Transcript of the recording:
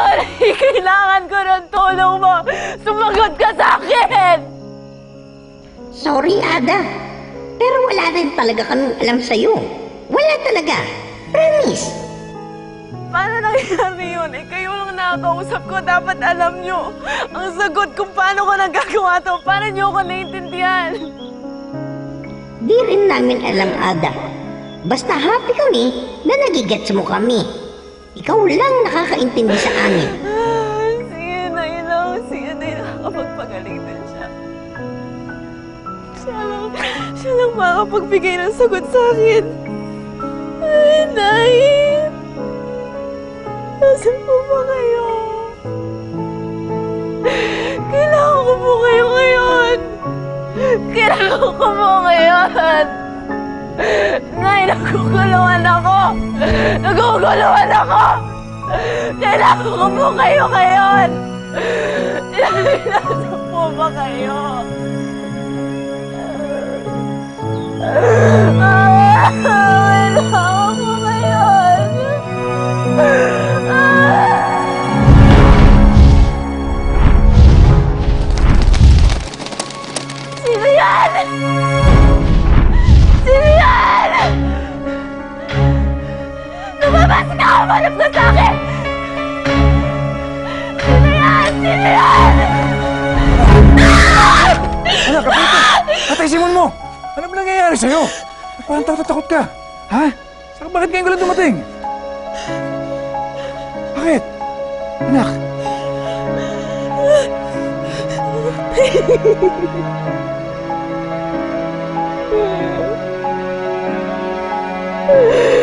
Wally! Kailangan ko ng tulong mo! Sumagot ka sa akin! Sorry, Ada. Pero wala rin talaga kaming alam sa'yo. Wala talaga. Promise. Paano nangyari yun? Eh, kayo lang nakakausap ko. Dapat alam nyo. Ang sagot kung paano ko nagagawa to. Paano nyo ako naiintindihan? Di rin namin alam, Ada. Basta happy kami na nagigets mo kami. Ikaw lang nakakaintindi sa amin. Sige na, yun lang. Sige na. Nakakapagpagaling din siya. Siya lang, siya lang makapagbigay ng sagot sa akin. Ay, Nay! Nasaan po ba kayo? Kailangan ko po kayo ngayon! Kailangan ko po ngayon! Nay, naguguluhan ako! Naguguluhan ako! Kailangan ko po kayo ngayon! Nasaan po ba kayo? Lumabas ka! Sa akin! Sino yan? Sino yan? Anak, kapito! Patay Simon mo! Ano ba nangyayari sa'yo? Parang takot takot ka. Ha? Saka bakit ngayon ka lang dumating? Bakit? Anak!